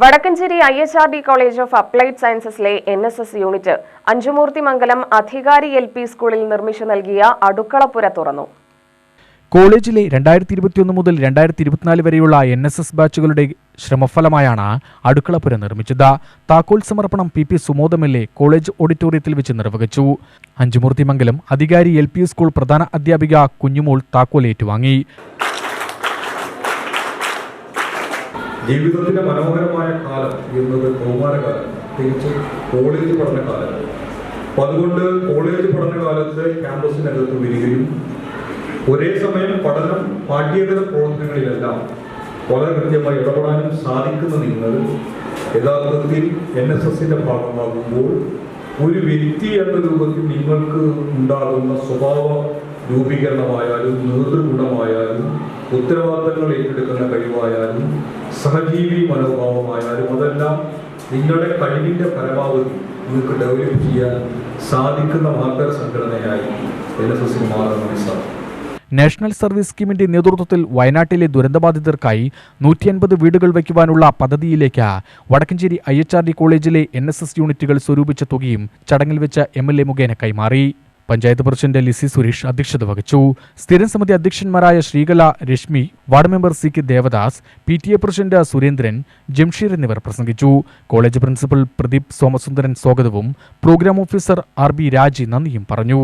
Vadakkanchery I H R D college of applied സയൻസസിലെ N S S unit Anchumoorthy Mangalam അധികാരി L P സ്കൂളിൽ നിർമ്മിച്ചു നൽകിയ അടുക്കളപ്പുര തുറന്നു. കോളേജിലെ രണ്ടായിരത്തി ഇരുപത്തിയൊന്ന് മുതൽ രണ്ടായിരത്തി ഇരുപത്തിനാല് വരെയുള്ള എൻ എസ് എസ് ബാച്ചുകളുടെ ശ്രമഫലമായാണ് അടുക്കളപ്പുര നിർമ്മിച്ചത്. താക്കോൽ സമർപ്പണം P P Sumod L A college ഓഡിറ്റോറിയത്തിൽ വെച്ച് നിർവഹിച്ചു. അഞ്ചുമൂർത്തിമംഗലം അധികാരി എൽ പി സ്കൂൾ പ്രധാന അധ്യാപിക കുഞ്ഞുമോൾ താക്കോൽ ഏറ്റുവാങ്ങി. ജീവിതത്തിന്റെ മനോഹരമായ കാലം എന്നത് കൗമാരകാലം തിരിച്ച് കോളേജ് പഠനകാലം അപ്പൊ അതുകൊണ്ട് കോളേജ് പഠനകാലത്ത് ക്യാമ്പസിനകത്ത് വരികയും ഒരേ സമയം പഠനം പാഠ്യേതര പ്രവർത്തനങ്ങളിലെല്ലാം വളരെ കൃത്യമായി ഇടപെടാനും സാധിക്കുന്ന നിങ്ങൾ യഥാർത്ഥത്തിൽ എൻ എസ് എസിന്റെ ഭാഗമാകുമ്പോൾ ഒരു വ്യക്തി എന്ന രൂപത്തിൽ നിങ്ങൾക്ക് ഉണ്ടാകുന്ന സ്വഭാവ രൂപീകരണമായാലും നേതൃഗുണമായാലും ഉത്തരവാദിത്തങ്ങൾ ഏറ്റെടുക്കുന്ന കഴിവായാലും സഹജീവി മനോഭാവമായാലും അതെല്ലാം നിങ്ങളുടെ കഴിവിന്റെ പരമാവധി നിങ്ങൾക്ക് ഡെവലപ്പ് ചെയ്യാൻ സാധിക്കുന്ന മാർഗ സംഘടനയായി എൻ എസ് സാധിക്കും നാഷണൽ സർവീസ് സ്കീമിന്റെ നേതൃത്വത്തിൽ വയനാട്ടിലെ ദുരന്തബാധിതർക്കായി നൂറ്റി അൻപത് വീടുകൾ വയ്ക്കുവാനുള്ള പദ്ധതിയിലേക്ക് Vadakkanchery I H R D കോളേജിലെ എൻ എസ് എസ് യൂണിറ്റുകൾ സ്വരൂപിച്ച തുകയും ചടങ്ങിൽ വെച്ച് എം എൽ എ മുഖേന കൈമാറി. പഞ്ചായത്ത് പ്രസിഡന്റ് ലിസി സുരേഷ് അധ്യക്ഷത വഹിച്ചു. സ്ഥിരം സമിതി അധ്യക്ഷന്മാരായ Sreekala Reshmi ward member C K Devadas P T A president Surendran Jamsheer എന്നിവർ പ്രസംഗിച്ചു. കോളേജ് പ്രിൻസിപ്പൽ പ്രദീപ് സോമസുന്ദരൻ സ്വാഗതവും പ്രോഗ്രാം ഓഫീസർ ആർ ബി രാജി നന്ദിയും പറഞ്ഞു.